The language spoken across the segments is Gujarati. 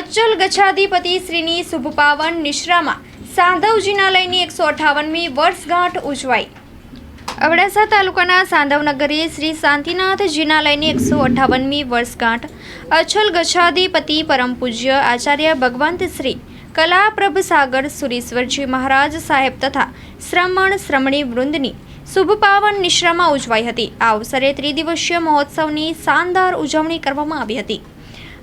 અચલ ગચ્છાધિપતિ શ્રીની શુભપાવન નિશ્રામાં સાંધવ જિનાલયની એકસો અઠાવનમી વર્ષગાંઠ ઉજવાઈ. અબડાસા તાલુકાના સાંધવનગરી શ્રી શાંતિનાથ જીનાલયની એકસો અઠાવનમી વર્ષગાંઠ અચલ ગચ્છાધિપતિ પરમ પૂજ્ય આચાર્ય ભગવંત શ્રી કલાપ્રભ સાગર સુરેશ્વરજી મહારાજ સાહેબ તથા શ્રમણ શ્રમણી વૃંદની શુભપાવન નિશ્રામાં ઉજવાઈ હતી. આ અવસરે ત્રિદિવસીય મહોત્સવની શાનદાર ઉજવણી કરવામાં આવી હતી.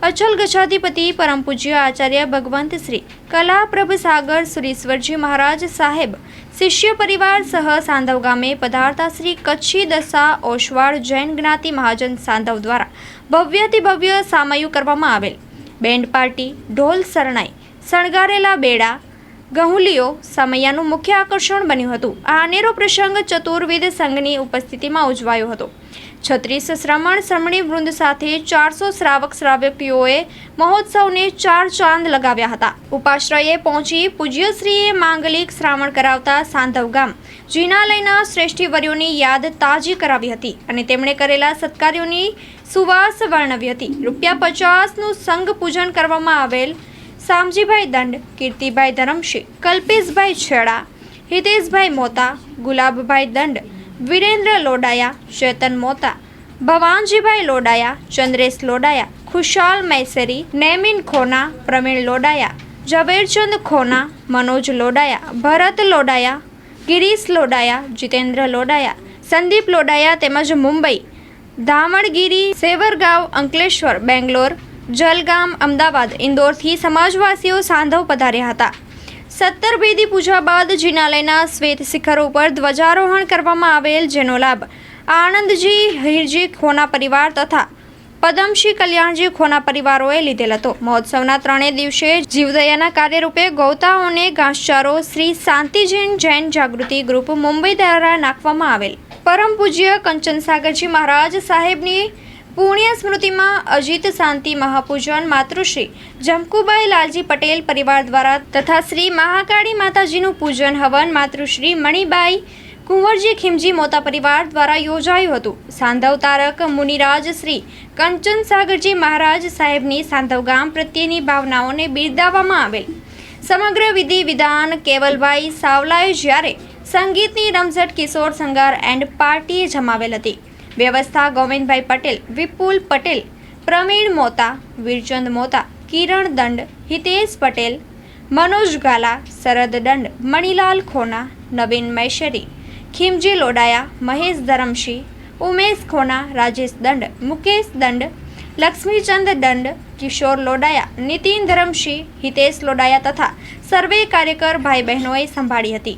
અચલ ગજાધિપતિ પરમ પૂજ્ય આચાર્ય ભગવંત શ્રી કલાપ્રભ સાગર સુરીશ્વરજી મહારાજ સાહેબ, શિષ્ય પરિવાર સહ સાંધવ ગામે પધારતા શ્રી કચ્છી દશા ઓશવાળ જૈન જ્ઞાતિ મહાજન સાંધવ દ્વારા ભવ્યથી ભવ્ય સામયું કરવામાં આવેલ. બેન્ડ પાર્ટી, ઢોલ શરણાઈ, શણગારેલા બેડા, ગહુલીઓ સમૈયાનું મુખ્ય આકર્ષણ બન્યું હતું. આ અનેરો પ્રસંગ ચતુર્વિધ સંઘની ઉપસ્થિતિમાં ઉજવાયો હતો. છત્રીસ શ્રમણ શ્રમણી વૃંદ સાથે ચારસો શ્રાવક શ્રાવકીઓએ મહોત્સવને ચાર ચાંદ લગાવ્યા હતા. ઉપાશ્રયે પહોંચી પૂજ્યશ્રીએ માંગલિક શ્રાવણ કરાવતા સાંધવ ગામ જીનાલયના શ્રેષ્ઠીવર્યોની યાદ તાજી કરાવી હતી અને તેમણે કરેલા સત્કાર્યોની સુવાસ વર્ણવી હતી. રૂપિયા પચાસનું સંઘ પૂજન કરવામાં આવેલ શામજીભાઈ દંડ, કીર્તિભાઈ ધરમશી, કલ્પેશભાઈ છેડા, હિતેશભાઈ મોતા, ગુલાબભાઈ દંડ વિરેન્દ્ર લોડાયા, ચેતન મોતા, ભવાનજીભાઈ લોડાયા, ચંદ્રેશ લોડાયા, ખુશાલ મૈસેરી, નેમિન ખોના, પ્રવીણ લોડાયા, ઝવેરચંદ ખોના, મનોજ લોડાયા, ભરત લોડાયા, ગિરીશ લોડાયા, જીતેન્દ્ર લોડાયા, સંદીપ લોડાયા તેમજ મુંબઈ, ધામણગીરી, સેવરગાંવ, અંકલેશ્વર, બેંગ્લોર, જલગામ, અમદાવાદ, ઇન્દોરથી સમાજવાસીઓ સાંધવ પધાર્યા હતા. સત્તર ભેદી પૂજા બાદ જિનાલયના શ્વેત શિખર ઉપર ધ્વજારોહણ કરવામાં આવેલ જેનો લાભ આનંદજી હિરજી ખોના પરિવાર તથા પદમશી કલ્યાણજી ખોના પરિવારોએ લીધેલ હતો. મહોત્સવના ત્રણેય દિવસે જીવદયાના કાર્યરૂપે ગૌતાઓને ઘાસચારો શ્રી શાંતિજૈન જૈન જાગૃતિ ગ્રુપ મુંબઈ દ્વારા નાખવામાં આવેલ. પરમ પૂજ્ય કંચન સાગરજી મહારાજ સાહેબની પુણ્ય સ્મૃતિમાં અજીત શાંતિ મહાપૂજન માતૃશ્રી જમકુબાઈ લાલજી પટેલ પરિવાર દ્વારા તથા શ્રી મહાકાળી માતાજીનું પૂજન હવન માતૃશ્રી મણિબાઈ કુંવરજી ખીમજી મોતા પરિવાર દ્વારા યોજાયું હતું. સાંધવ તારક મુનિરાજ શ્રી કંચન સાગરજી મહારાજ સાહેબની સાંધવ ગામ પ્રત્યેની ભાવનાઓને બિરદાવવામાં આવેલ. સમગ્ર વિધિ વિધાન કેવલભાઈ સાવલાએ જ્યારે સંગીતની રમઝટ કિશોર સંગાર એન્ડ પાર્ટીએ જમાવેલ હતી. વ્યવસ્થા ગોવિંદભાઈ પટેલ, વિપુલ પટેલ, પ્રવીણ મોતા, વીરચંદ મોતા, કિરણ દંડ, હિતેશ પટેલ, મનોજ ગાલા, શરદ દંડ, મણિલાલ ખોના, નવીન મૈશરી, ખીમજી લોડાયા, મહેશ ધરમશી, ઉમેશ ખોના, રાજેશ દંડ, મુકેશ દંડ, લક્ષ્મીચંદ દંડ, કિશોર લોડાયા, નીતિન ધરમશી, હિતેશ લોડાયા તથા સર્વે કાર્યકર ભાઈ બહેનોએ સંભાળી હતી.